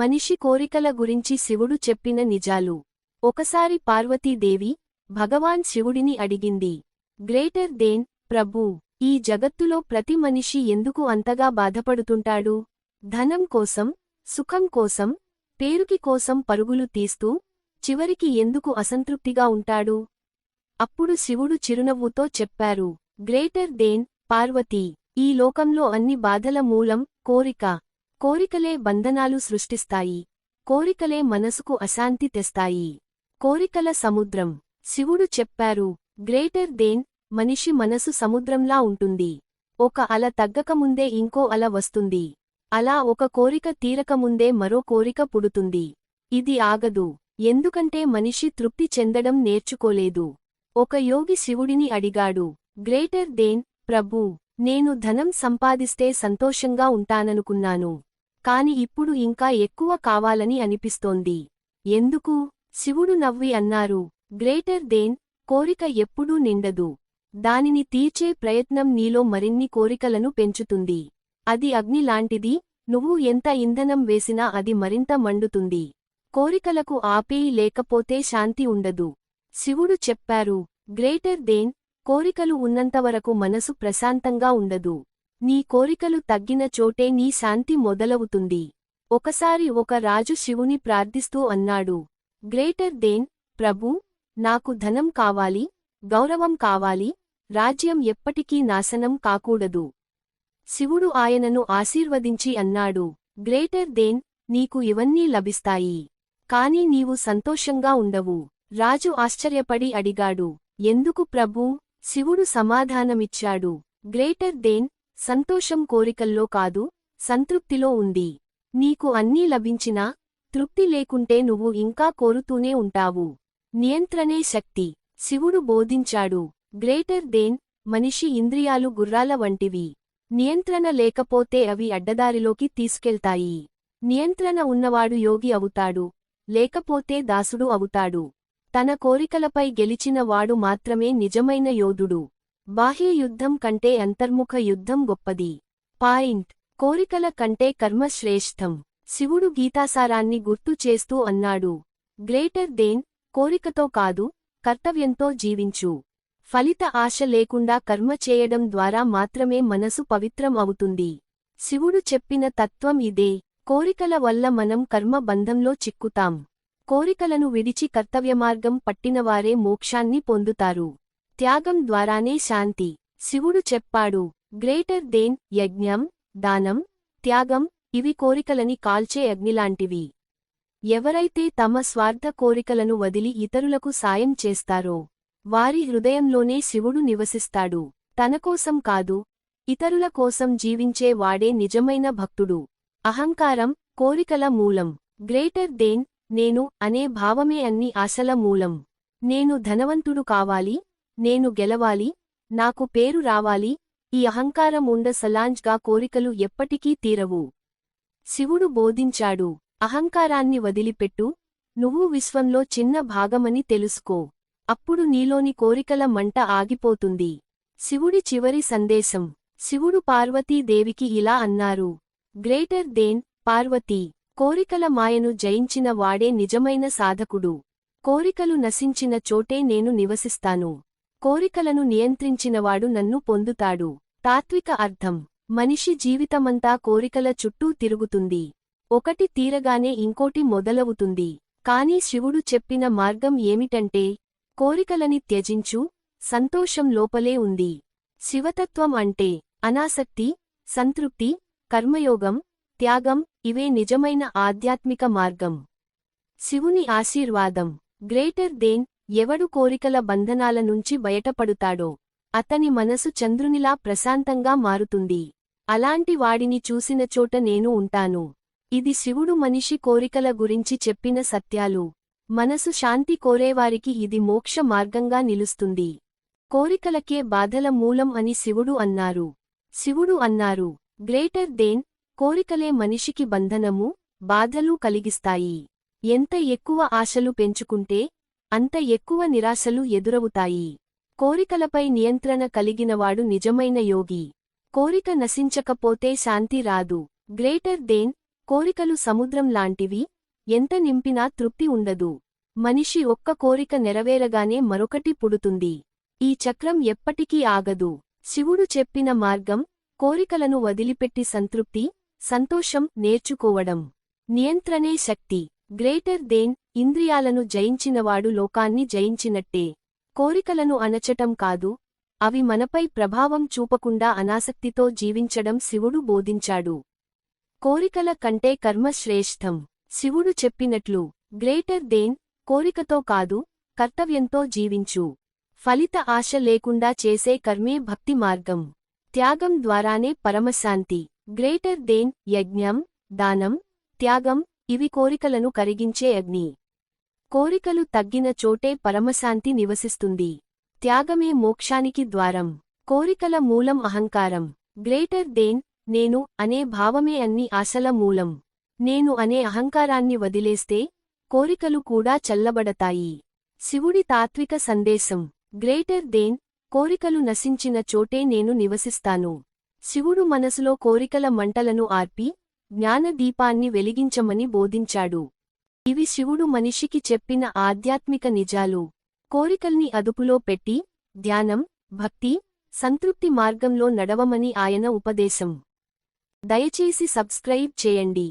మనిషి కోరికల గురించి శివుడు చెప్పిన నిజాలు. ఒకసారి పార్వతీదేవి భగవాన్ శివుడిని అడిగింది. గ్రేటర్ దేన్ ప్రభూ ఈ జగత్తులో ప్రతి మనిషి ఎందుకు అంతగా బాధపడుతుంటాడు? ధనం కోసం సుఖం కోసం పేరుకి కోసం పరుగులు తీస్తూ చివరికి ఎందుకు అసంతృప్తిగా ఉంటాడు అప్పుడు శివుడు చిరునవ్వుతో చెప్పారు. గ్రేటర్ దేన్ పార్వతీ ఈ లోకంలో అన్ని బాధల మూలం కోరిక. కోరికలే బంధనాలు సృష్టిస్తాయి. కోరికలే మనసుకు అశాంతి తెస్తాయి. కోరికల సముద్రం. శివుడు చెప్పారు గ్రేటర్ దేన్ మనిషి మనసు సముద్రంలా ఉంటుంది. ఒక అల తగ్గకముందే ఇంకో అల వస్తుంది. అలా ఒక కోరిక తీరకముందే మరో కోరిక పుడుతుంది. ఇది ఆగదు. ఎందుకంటే మనిషి తృప్తి చెందడం నేర్చుకోలేదు. ఒక యోగి శివుడిని అడిగాడు గ్రేటర్ దేన్ ప్రభూ నేను ధనం సంపాదిస్తే సంతోషంగా ఉంటాననుకున్నాను. కాని ఇప్పుడు ఇంకా ఎక్కువ కావాలని అనిపిస్తోంది. ఎందుకు? శివుడు నవ్వి అన్నారు. గ్రేటర్ దేన్ కోరిక ఎప్పుడూ నిండదు. దానిని తీర్చే ప్రయత్నం నీలో మరిన్ని కోరికలను పెంచుతుంది. అది అగ్ని లాంటిది నువ్వు ఎంత ఇంధనం వేసినా అది మరింత మండుతుంది. కోరికలకు ఆపేయి లేకపోతే శాంతి ఉండదు. శివుడు చెప్పారు. గ్రేటర్ దేన్ కోరికలు ఉన్నంతవరకు మనసు ప్రశాంతంగా ఉండదు. నీ కోరికలు తగ్గిన చోటే నీ శాంతి మొదలవుతుంది. ఒకసారి ఒక రాజు శివుని ప్రార్థిస్తూ అన్నాడు గ్రేటర్ దేన్ ప్రభూ నాకు ధనం కావాలి గౌరవం కావాలి రాజ్యం ఎప్పటికీ నాశనం కాకూడదు. శివుడు ఆయనను ఆశీర్వదించి అన్నాడు గ్రేటర్ దేన్ నీకు ఇవన్నీ లభిస్తాయి. కాని నీవు సంతోషంగా ఉండవు. రాజు ఆశ్చర్యపడి అడిగాడు ఎందుకు ప్రభూ? శివుడు సమాధానమిచ్చాడు. గ్రేటర్ దేన్ సంతోషం కోరికల్లో కాదు సంతృప్తిలో ఉంది. నీకు అన్నీ లభించినా తృప్తి లేకుంటే నువ్వు ఇంకా కోరుతూనే ఉంటావు. నియంత్రణే శక్తి. శివుడు బోధించాడు. గ్రేటర్ దేన్ మనిషి ఇంద్రియాలు గుర్రాల వంటివి. నియంత్రణ లేకపోతే అవి అడ్డదారిలోకి తీసుకెళ్తాయి. నియంత్రణ ఉన్నవాడు యోగి అవుతాడు. లేకపోతే దాసుడు అవుతాడు. తన కోరికలపై గెలిచిన వాడు మాత్రమే నిజమైన యోధుడు. బాహ్య యుద్ధం కంటే అంతర్ముఖ యుద్ధం గొప్పది. పాయింట్. కోరికల కంటే కర్మ శ్రేష్టం. శివుడు గీతాసారాన్ని గుర్తు చేస్తూ అన్నాడు. గ్రేటర్ దేన్ కోరికతో కాదు కర్తవ్యంతో జీవించు. ఫలిత ఆశ లేకుండా కర్మ చేయడం ద్వారా మాత్రమే మనసు పవిత్రం అవుతుంది. శివుడు చెప్పిన తత్వం ఇదే. కోరికల వల్ల మనం కర్మ బంధంలో చిక్కుతాం. కోరికలను విడిచి కర్తవ్యమార్గం పట్టినవారే మోక్షాన్ని పొందుతారు. త్యాగం ద్వారానే శాంతి. శివుడు చెప్పాడు గ్రేటర్ దేన్ యజ్ఞం దానం త్యాగం ఇవి కోరికలని కాల్చే అగ్నిలాంటివి ఎవరైతే తమ స్వార్థ కోరికలను వదిలి ఇతరులకు సాయం చేస్తారో వారి హృదయంలోనే శివుడు నివసిస్తాడు. తనకోసం కాదు ఇతరుల కోసం జీవించే వాడే నిజమైన భక్తుడు. అహంకారం కోరికల మూలం. గ్రేటర్ దేన్ నేను అనే భావమే అన్ని ఆశల మూలం. నేను ధనవంతుడు కావాలి నేను గెలవాలి నాకు పేరు రావాలి ఈ అహంకారం ఉండ సలాంజ్గా కోరికలు ఎప్పటికీ తీరవు. శివుడు బోధించాడు అహంకారాన్ని వదిలిపెట్టు నువ్వు విశ్వంలో చిన్న భాగమని తెలుసుకో. అప్పుడు నీలోని కోరికల మంట ఆగిపోతుంది. శివుడి చివరి సందేశం శివుడు పార్వతీదేవికి ఇలా అన్నారు గ్రేటర్ దేన్ పార్వతీ కోరికల మాయను జయించిన వాడే నిజమైన సాధకుడు. కోరికలు నశించిన చోటే నేను నివసిస్తాను. కోరికలను నియంత్రించినవాడు నన్ను పొందుతాడు. తాత్విక అర్థం. మనిషి జీవితమంతా కోరికల చుట్టూ తిరుగుతుంది. ఒకటి తీరగానే ఇంకోటి మొదలవుతుంది. కాని శివుడు చెప్పిన మార్గం ఏమిటంటే కోరికలని త్యజించు సంతోషం లోపలే ఉంది. శివతత్వం అంటే అనాసక్తి సంతృప్తి కర్మయోగం త్యాగం ఇవే నిజమైన ఆధ్యాత్మిక మార్గం. శివుని ఆశీర్వాదం. గ్రేటర్ దేన్ ఎవడు కోరికల బంధనాల నుంచి బయటపడుతాడో అతని మనసు చంద్రునిలా ప్రశాంతంగా మారుతుంది. అలాంటి వాడిని చూసిన చోట నేను ఉంటాను. ఇది శివుడు మనిషి కోరికల గురించి చెప్పిన సత్యాలు. మనసు శాంతి కోరేవారికి ఇది మోక్ష మార్గంగా నిలుస్తుంది. కోరికలకే బాధల మూలం అని శివుడు అన్నారు. శివుడు అన్నారు గ్రేటర్ దేన్ కోరికలే మనిషికి బంధనము బాధలు కలిగిస్తాయి. ఎంత ఎక్కువ ఆశలు పెంచుకుంటే అంత ఎక్కువ నిరాశలు ఎదురవుతాయి. కోరికలపై నియంత్రణ కలిగినవాడు నిజమైన యోగి. కోరిక నశించకపోతే శాంతి రాదు. గ్రేటర్ దేన్ కోరికలు సముద్రం లాంటివి ఎంత నింపినా తృప్తి ఉండదు. మనిషి ఒక్క కోరిక నెరవేరగానే మరొకటి పుడుతుంది. ఈ చక్రం ఎప్పటికీ ఆగదు. శివుడు చెప్పిన మార్గం కోరికలను వదిలిపెట్టి సంతృప్తి సంతోషం నేర్చుకోవడం. నియంత్రణే శక్తి. గ్రేటర్ దేన్ ఇంద్రియాలను జయించినవాడు లోకాన్ని జయించినట్టే. కోరికలను అణచటం కాదు అవి మనపై ప్రభావం చూపకుండా అనాసక్తితో జీవించడం శివుడు బోధించాడు. కోరికల కంటే కర్మ శ్రేష్టం. శివుడు చెప్పినట్లు గ్రేటర్ దేన్ కోరికతో కాదు కర్తవ్యంతో జీవించు. ఫలిత ఆశ లేకుండా చేసే కర్మే భక్తి మార్గం. త్యాగం ద్వారానే పరమశాంతి. గ్రేటర్ దేన్ యజ్ఞం దానం త్యాగం ఇవి కోరికలను కరిగించే అగ్ని. కోరికలు తగ్గిన చోటే పరమశాంతి నివసిస్తుంది. త్యాగమే మోక్షానికి ద్వారం. కోరికల మూలం అహంకారం. గ్రేటర్ దేన్ నేను అనే భావమే అన్ని ఆశల మూలం. నేను అనే అహంకారాన్ని వదిలేస్తే కోరికలు కూడా చల్లబడతాయి. శివుడి తాత్విక సందేశం. గ్రేటర్ దేన్ కోరికలు నశించిన చోటే నేను నివసిస్తాను. శివుడు మనసులో కోరికల మంటలను ఆర్పి జ్ఞానదీపాన్ని వెలిగించమని బోధించాడు. ఇవి శివుడు మనిషికి చెప్పిన ఆధ్యాత్మిక నిజాలు. కోరికల్ని అదుపులో పెట్టి ధ్యానం భక్తి సంతృప్తి మార్గంలో నడవమని ఆయన ఉపదేశం. దయచేసి సబ్స్క్రైబ్ చేయండి.